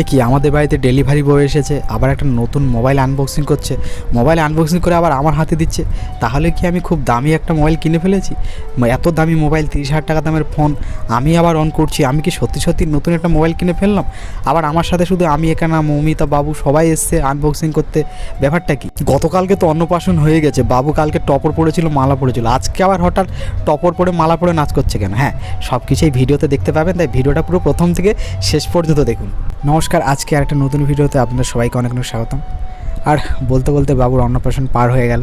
এ কি, আমাদের বাড়িতে ডেলিভারি বয় এসেছে, আবার একটা নতুন মোবাইল আনবক্সিং করছে। মোবাইল আনবক্সিং করে আবার আমার হাতে দিচ্ছে। তাহলে কি আমি খুব দামি একটা মোবাইল কিনে ফেলেছি? এত দামি মোবাইল তিরিশ হাজার টাকা দামের ফোন আমি আবার অন করছি, আমি কি সত্যি সত্যি নতুন একটা মোবাইল কিনে ফেললাম? আবার আমার সাথে শুধু আমি একা না মৌমিতা, বাবু সবাই এসছে আনবক্সিং করতে। ব্যাপারটা কি? গতকালকে তো অন্নপ্রাশন হয়ে গেছে, বাবু কালকে টপর পড়েছিল মালা পড়েছিল আজকে আবার হঠাৎ টপর পরে, মালা পরে নাচ করছে কেন? হ্যাঁ সব কিছুই ভিডিওতে দেখতে পাবেন, তাই ভিডিওটা পুরো প্রথম থেকে শেষ পর্যন্ত দেখুন। নমস্কার, আজকে আর একটা নতুন ভিডিওতে আপনাদের সবাইকে অনেক অনেক স্বাগতম। আর বলতে বলতে বাবুর অন্নপ্রাশন পার হয়ে গেল।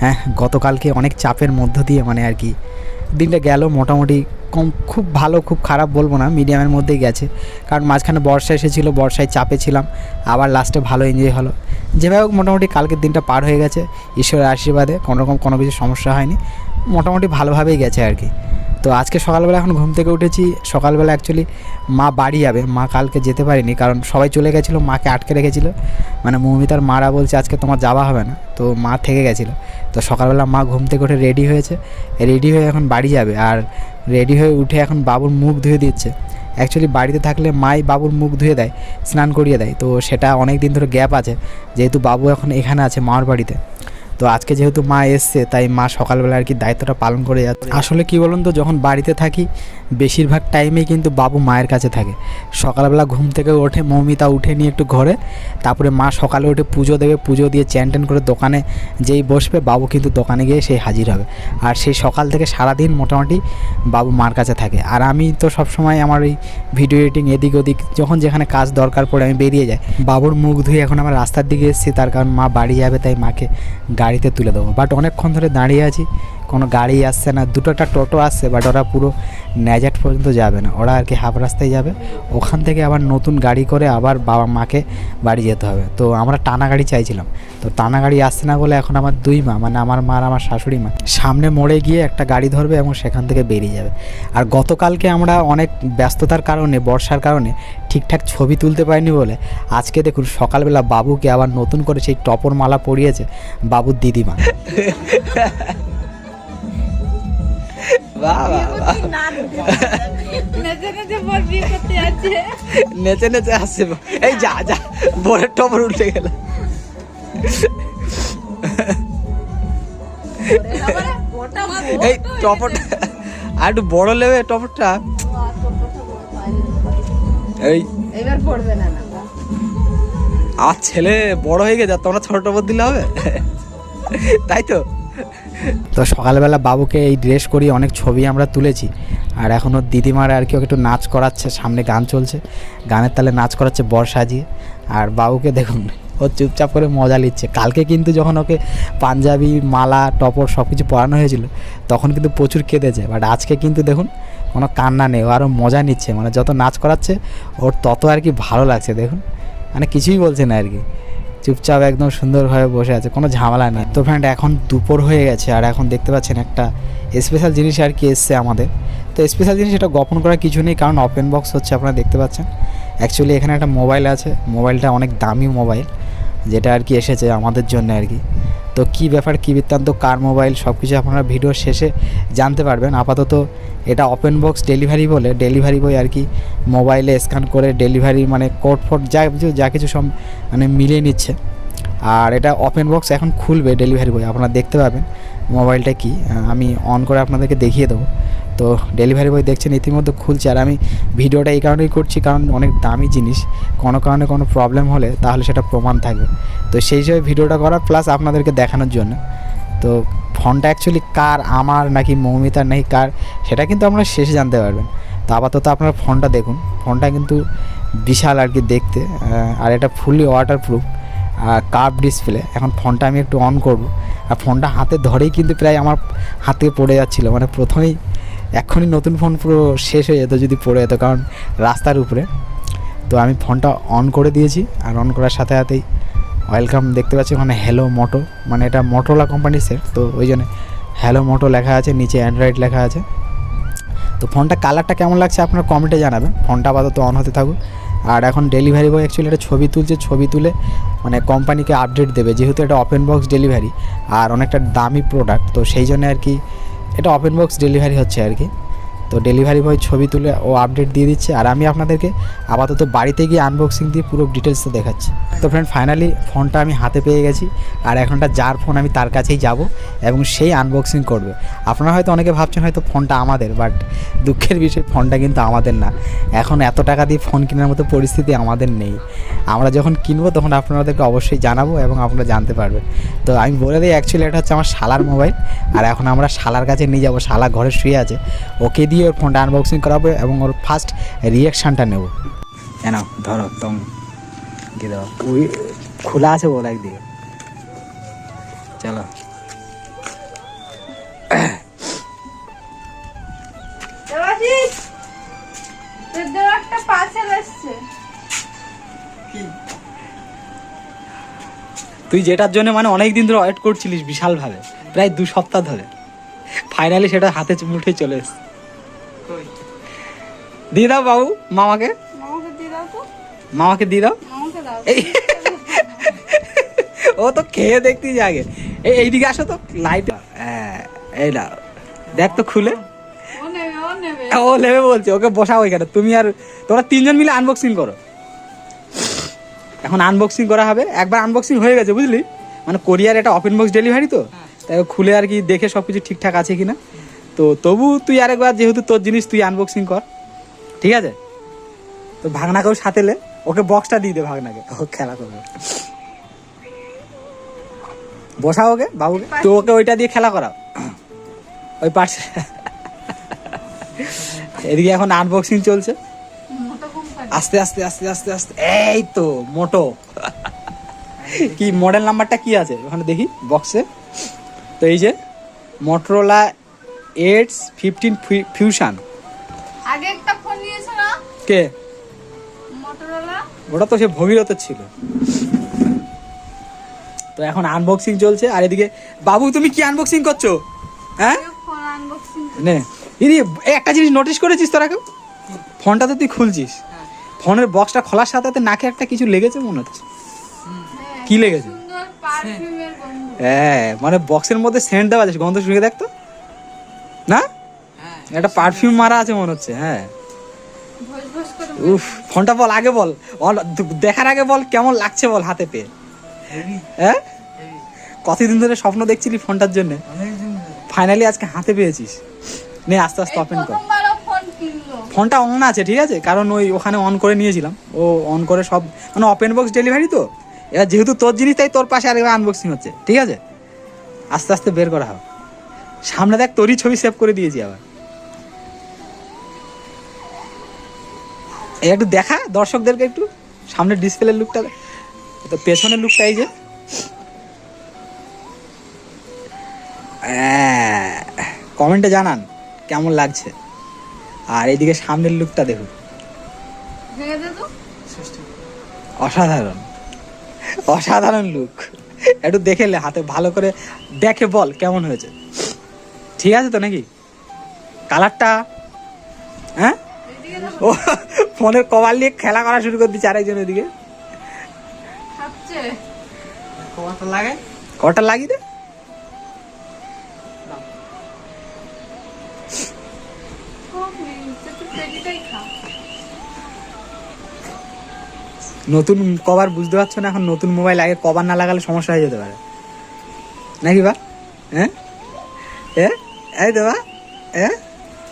হ্যাঁ গতকালকে অনেক চাপের মধ্য দিয়ে মানে আর কি দিনটা গেল মোটামুটি কম, খুব ভালো, খুব খারাপ বলব না, মিডিয়ামের মধ্যেই গেছে। কারণ মাঝখানে বর্ষা এসেছিল, বর্ষায় চাপে ছিলাম, আবার লাস্টে ভালো এনজয় হলো। যেভাবে হোক, মোটামুটি কালকের দিনটা পার হয়ে গেছে, ঈশ্বরের আশীর্বাদে কোনোরকম কোনো কিছু সমস্যা হয়নি, মোটামুটি ভালোভাবেই গেছে আর কি। তো আজকে সকালবেলা এখন ঘুম থেকে উঠেছি। সকালবেলা অ্যাকচুয়ালি মা বাড়ি যাবে। মা কালকে যেতে পারিনি কারণ সবাই চলে গেছিল, মাকে আটকে রেখেছিল। মানে মৌমিতার মারা বলছে আজকে তোমার যাওয়া হবে না। তো মা থেকে গেছিল। তো সকালবেলা মা ঘুম থেকে উঠে রেডি হয়েছে। রেডি হয়ে এখন বাড়ি যাবে আর রেডি হয়ে উঠে এখন বাবুর মুখ ধুয়ে দিচ্ছে। অ্যাকচুয়ালি বাড়িতে থাকলে মাই বাবুর মুখ ধুয়ে দেয়, স্নান করিয়ে দেয়। তো সেটা অনেক দিন ধরে গ্যাপ আছে। যেহেতু বাবু এখন এখানে আছে মার বাড়িতে। তো আজকে যেহেতু মা এসছে, তাই মা সকালবেলা আর কি দায়িত্বটা পালন করে যাচ্ছে। আসলে কি বলুন তো, যখন বাড়িতে থাকি, বেশিরভাগ টাইমেই কিন্তু বাবু মায়ের কাছে থাকে। সকালবেলা ঘুম থেকে ওঠে, মৌমিতা উঠে নিয়ে একটু ঘরে, তারপরে মা সকালে উঠে পুজো দেবে, পুজো দিয়ে চ্যান ট্যান করে দোকানে যেই বসবে, বাবু কিন্তু দোকানে গিয়ে সেই হাজির হবে। আর সেই সকাল থেকে সারাদিন মোটামুটি বাবু মার কাছে থাকে। আর আমি তো সবসময় আমার এই ভিডিও এডিটিং এদিক ওদিক, যখন যেখানে কাজ দরকার পড়ে আমি বেরিয়ে যাই। বাবুর মুখ ধুয়ে এখন আমার রাস্তার দিকে এসেছি, তার কারণ মা বাড়ি যাবে, তাই মাকে গাড়িতে তুলে দেবো। বাট অনেকক্ষণ ধরে দাঁড়িয়ে আছি। কোনো গাড়ি আসছে না দুটো একটা টোটো আসছে বাট ওরা পুরো ন্যাজাট পর্যন্ত যাবে না। ওরা আর কি হাফ রাস্তায় যাবে। ওখান থেকে আবার নতুন গাড়ি করে আবার বাবা মাকে বাড়ি যেতে হবে। তো আমরা টানা গাড়ি চাইছিলাম। তো টানা গাড়ি আসছে না বলে এখন আমার দুই মা মানে আমার মা আর আমার শাশুড়ি মা, সামনে মোড়ে গিয়ে একটা গাড়ি ধরবে এবং সেখান থেকে বেরিয়ে যাবে। আর গতকালকে আমরা অনেক ব্যস্ততার কারণে, বর্ষার কারণে ঠিকঠাক ছবি তুলতে পারিনি বলে, আজকে দেখুন সকালবেলা বাবুকে আবার নতুন করে সেই টপর মালা পরিয়েছে বাবুর দিদিমা। বাহ বাহ। নেচে নেচে আসছে এই যা যা বোরের টপর উল্টে গেল। এই টপরটা আর একটু বড় নেবে টপরটা। এই। এবার পড়বে না না। আর ছেলে বড় হয়ে গেছে তোমরা ছোট টপর দিলে হবে? তাই তো? তো সকালবেলা বাবুকে এই ড্রেস করিয়ে অনেক ছবি আমরা তুলেছি। আর এখন ওর দিদিমারা আর কি ওকে একটু নাচ করাচ্ছে, সামনে গান চলছে। গানের তালে নাচ করাচ্ছে বর সাজিয়ে। আর বাবুকে দেখুন, ও চুপচাপ করে মজা নিচ্ছে। কালকে কিন্তু যখন ওকে পাঞ্জাবি, মালা, টপর সব কিছু পরানো হয়েছিল, তখন কিন্তু প্রচুর কেঁদেছে। বাট আজকে কিন্তু দেখুন, কোনো কান্না নেই, ও আরও মজা নিচ্ছে। মানে যত নাচ করাচ্ছে, ওর তত আর কি ভালো লাগছে, দেখুন। মানে কিছুই বলছে না আর কি। চুপচাপ একদম সুন্দরভাবে বসে আছে, কোনো ঝামেলা নেই। তো ফ্রেন্ড এখন দুপুর হয়ে গেছে আর এখন দেখতে পাচ্ছেন একটা স্পেশাল জিনিস আর কি এসছে আমাদের। তো স্পেশাল জিনিস এটা গোপন করার কিছু নেই, কারণ ওপেন বক্স হচ্ছে, আপনারা দেখতে পাচ্ছেন। অ্যাকচুয়ালি এখানে একটা মোবাইল আছে মোবাইলটা অনেক দামি মোবাইল যেটা আর কি এসেছে আমাদের জন্য আর কি। তো কি ব্যাপার, কী বৃত্তান্ত, কার মোবাইল সব কিছু আপনারা ভিডিও শেষে জানতে পারবেন। আপাতত এটা ওপেন বক্স ডেলিভারি বলে ডেলিভারি বই আর কি, মোবাইলে স্ক্যান করে ডেলিভারি মানে কোড ফোড যা কিছু যা কিছু সব মানে মিলিয়ে নিচ্ছে। আর এটা ওপেন বক্স এখন খুলবে ডেলিভারি বয় আপনারা দেখতে পাবেন মোবাইলটা কি। আমি অন করে আপনাদেরকে দেখিয়ে দেবো। তো ডেলিভারি বয় দেখছেন, ইতিমধ্যে খুলছে। আর আমি ভিডিওটা এই কারণেই করছি, কারণ অনেক দামি জিনিস। কোনো কারণে কোনো প্রবলেম হলে তাহলে সেটা প্রমাণ থাকবে। তো সেই হিসেবে ভিডিওটা করা প্লাস আপনাদেরকে দেখানোর জন্য। তো ফোনটা অ্যাকচুয়ালি কার, আমার নাকি মৌমিতার, নাকি কার, সেটা কিন্তু আপনারা শেষে জানতে পারবেন। তো আপাতত আপনারা ফোনটা দেখুন। ফোনটা কিন্তু বিশাল আর কি দেখতে আর এটা ফুললি ওয়াটার প্রুফ আর কার্ভ ডিসপ্লে এখন ফোনটা আমি একটু অন করব। আর ফোনটা হাতে ধরেই কিন্তু প্রায় আমার হাতে পড়ে যাচ্ছিল। মানে প্রথমেই এখনই নতুন ফোন পুরো শেষ হয়ে যেত যদি পড়ে যেত, কারণ রাস্তার উপরে। তো আমি ফোনটা অন করে দিয়েছি, আর অন করার সাথে সাথেই ওয়েলকাম দেখতে পাচ্ছি ওখানে হ্যালো মোটো মানে এটা মোটোলা কোম্পানির সেট তো ওই জন্য হ্যালো মোটো লেখা আছে, নিচে অ্যান্ড্রয়েড লেখা আছে। তো ফোনটা কালারটা কেমন লাগছে আপনার কমেন্টে জানাবেন ফোনটা আপাতত অন হতে থাকুক। আর এখন ডেলিভারি বয় অ্যাকচুয়ালি একটা ছবি তুলছে, ছবি তুলে মানে কোম্পানিকে আপডেট দেবে, যেহেতু এটা ওপেন বক্স ডেলিভারি আর অনেকটা দামি প্রোডাক্ট তো সেই জন্য আর কি এটা ওপেন বক্স ডেলিভারি হচ্ছে আর কি। তো ডেলিভারি বয় ছবি তুলে ও আপডেট দিয়ে দিচ্ছে। আর আমি আপনাদেরকে আপাতত বাড়িতে গিয়ে আনবক্সিং দিয়ে পুরো ডিটেলসটা দেখাচ্ছি। তো ফ্রেন্ড ফাইনালি ফোনটা আমি হাতে পেয়ে গেছি। আর এখনটা যার ফোন আমি তার কাছেই যাব এবং সেই আনবক্সিং করবে। আপনারা হয়তো অনেকে ভাবছেন হয়তো ফোনটা আমাদের বাট দুঃখের বিষয় ফোনটা কিন্তু আমাদের না। এখন এত টাকা দিয়ে ফোন কেনার মতো পরিস্থিতি আমাদের নেই। আমরা যখন কিনবো তখন আপনাদেরকে অবশ্যই জানাব এবং আপনারা জানতে পারবেন। তো আমি বলে দিই অ্যাকচুয়ালি এটা হচ্ছে আমার শালার মোবাইল আর এখন আমরা শালার কাছে নিয়ে যাব, শালা ঘরে শুয়ে আছে। ওকে দিয়ে ওর ফোনটা আনবক্সিং করাবো এবং ওর ফার্স্ট রিয়াকশানটা নেব। কেন ধরো তম দিয়ে দাও। ওই খোলা আছে বল একদিকে। চলো। তুই যেটার জন্য মানে অনেক দিন ধরে ওয়েট করছিলিস বিশালভাবে প্রায় দু সপ্তাহ ধরে। ফাইনালি সেটা হাতে মুঠে চলে এসছে। দিয়ে দাও বাবু মামাকে। মামাকে দিয়ে দাও ও তো খেয়ে দেখতেই যাগে এই এইদিকে আসো তো লাইট হ্যাঁ এই না দেখ তো খুলে। ও নেবে ও নেবে। বলছে ওকে বসাও এখানে। তুমি আর তোমরা তিনজন মিলে আনবক্সিং করো। এখন আনবক্সিং করা হবে। একবার আনবক্সিং হয়ে গেছে বুঝলি? মানে কোরিয়ার এটা ওপেন বক্স ডেলিভারি তো। তাই খুলে আর কি দেখে সব কিছু ঠিকঠাক আছে কিনা। তো তবু তুই আরেকবার যেহেতু তোর জিনিস তুই আনবক্সিং কর। ঠিক আছে? তো ভাগনাকেও সাথে ওকে বক্সটা দিয়ে দে ভাগনাকে। ও খেলা করবে। বসা ওকে, বাবুকে। তো ওকে ওইটা দিয়ে খেলা করাও। ওই পাশে এদিকে এখন আনবক্সিং চলছে। আস্তে আস্তে আস্তে আস্তে আস্তে। এই তো, মোটো। কি মডেল নাম্বারটা কি আছে? ওখানে দেখি বক্সে তো এই যে মোটরোলা এইটস ফিফটিন ফিউশন আগে কে? ওটা তো সে ভগীরথ ছিল। তো এখন আনবক্সিং চলছে আর এদিকে বাবু তুমি কি আনবক্সিং করছ? হ্যাঁ? নে দিদি একটা জিনিস নোটিস করেছিস তোরা কেউ? ফোনটা তো তুই খুলছিস। ফোনের বক্সটা খোলার সাথে সাথে নাকে একটা কিছু লেগেছে মনে হচ্ছে। কি লেগেছে? হ্যাঁ মানে বক্সের মধ্যে সেন্ট দেওয়া আছে গন্ধ শুনে দেখতো না? একটা পারফিউম মারা আছে মনে হচ্ছে হ্যাঁ। উফ ফোনটা বল আগে বল। বল, দেখার আগে বল কেমন লাগছে বল হাতে পেয়ে। হ্যাঁ? কতদিন ধরে স্বপ্ন দেখছিলি ফোনটার জন্য? ফাইনালি আজকে হাতে পেয়েছিস। নে আস্তে আস্তে ওপেন কর। ফোনটা অন আছে ঠিক আছে? কারণ ওই ওখানে অন করে নিয়েছিলাম। ও অন করে সব মানে ওপেন বক্স ডেলিভারি তো? এবার যেহেতু তোর জিনিস তাই তোর পাশে আরেকবার আনবক্সিং হচ্ছে ঠিক আছে? আস্তে আস্তে বের করা হবে সামনে দেখ তোরই ছবি সেভ করে দিয়েছি আবার। একটু দেখা দর্শকদেরকে একটু সামনের ডিসপ্লের লুকটা তো পেছনের লুকটা এই যে। কমেন্টে জানান কেমন লাগছে। আর এইদিকে সামনের লুকটা দেখুন। অসাধারণ। অসাধারণ লুক একটু দেখেলে হাতে ভালো করে দেখে বল কেমন হয়েছে। ঠিক আছে তো নাকি? কালারটা হ্যাঁ? ও ফোনের কভার নিয়ে খেলা করা শুরু করে দিচ্ছে আরেকজন ওদিকে। কটা লাগিয়ে দে। নতুন কভার বুঝতে পারছ না এখন? নতুন মোবাইল আগে কভার না লাগালে সমস্যা হয়ে যেতে পারে। নাকি বা? হ্যাঁ এ? এই তো বা হ্যাঁ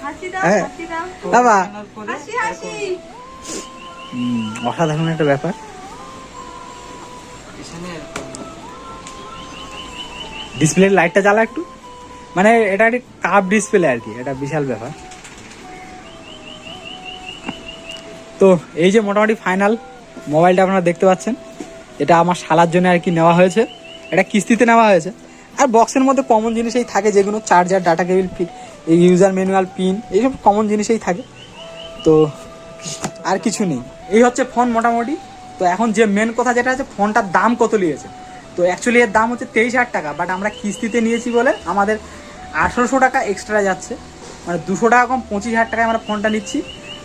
হাসি দাও হ্যাঁ। হাসি দাও। বাবা। হাসি হাসি। হুম, অসাধারণ একটা ব্যাপার। ডিসপ্লের লাইটটা জ্বালা একটু। মানে এটা একটি কাপ ডিসপ্লে আর কি এটা বিশাল ব্যাপার। তো এই যে মোটামুটি ফাইনাল মোবাইলটা আপনারা দেখতে পাচ্ছেন এটা আমার শালার জন্য আর কি নেওয়া হয়েছে। এটা কিস্তিতে নেওয়া হয়েছে। আর বক্সের মধ্যে কমন জিনিসই থাকে যেগুলো charger data cable user manual pin এইসব কমন জিনিসই থাকে। তো আর কিছু নেই। এই হচ্ছে ফোন মোটামুটি। তো এখন যে মেন কথা যেটা আছে ফোনটার দাম কত নিয়েছে? তো অ্যাকচুয়ালি এর দাম হচ্ছে তেইশ হাজার টাকা বাট আমরা কিস্তিতে নিয়েছি বলে আমাদের আঠেরোশো টাকা এক্সট্রা যাচ্ছে। মানে দুশো টাকা কম পঁচিশ হাজার টাকায় আমরা ফোনটা নিচ্ছি।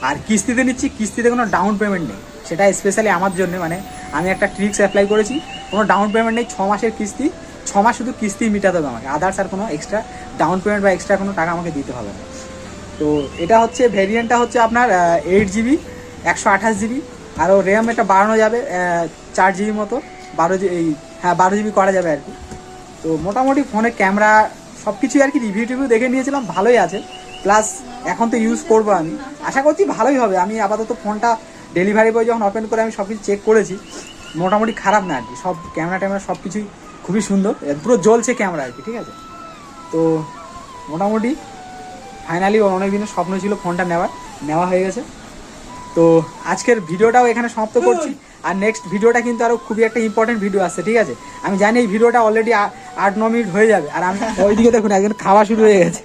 আর কিস্তিতে নিচ্ছি, কিস্তিতে কোনো ডাউন পেমেন্ট নেই। সেটা স্পেশালি আমার জন্য মানে আমি একটা ট্রিক্স অ্যাপ্লাই করেছি। কোনো ডাউন পেমেন্ট নেই, ছ মাসের কিস্তি। ছ মাস শুধু কিস্তি মিটাতে হবে আমাকে। আদার্স আর কোনো এক্সট্রা ডাউন পেমেন্ট বা এক্সট্রা কোনো টাকা আমাকে দিতে হবে না। তো এটা হচ্ছে ভেরিয়েন্টটা হচ্ছে আপনার এইট জিবি একশো আঠাশ জিবি, আরও র্যাম এটা বাড়ানো যাবে চার জিবি মতো, বারো জি এই হ্যাঁ বারো জিবি করা যাবে আর কি। তো মোটামুটি ফোনের ক্যামেরা সব কিছুই আর কি রিভিউ টিভিউ দেখে নিয়েছিলাম, ভালোই আছে। প্লাস এখন তো ইউজ করব আমি। আশা করছি ভালোই হবে। আমি আপাতত ফোনটা ডেলিভারি বয় যখন ওপেন করে আমি সব কিছু চেক করেছি, মোটামুটি খারাপ না আর কি। সব ক্যামেরা ট্যামেরা সব কিছুই খুবই সুন্দর। পুরো জ্বলছে ক্যামেরা আর কি, ঠিক আছে? তো মোটামুটি ফাইনালি অনেক দিনের স্বপ্ন ছিল ফোনটা নেওয়ার। নেওয়া হয়ে গেছে। তো আজকের ভিডিওটাও এখানে সমাপ্ত করছি। আর নেক্সট ভিডিওটা কিন্তু আরও খুবই একটা ইম্পর্টেন্ট ভিডিও আছে ঠিক আছে? আমি জানি এই ভিডিওটা অলরেডি আট ন মিনিট হয়ে যাবে। আর আমি ওইদিকে দেখুন একজন খাওয়া শুরু হয়ে গেছে।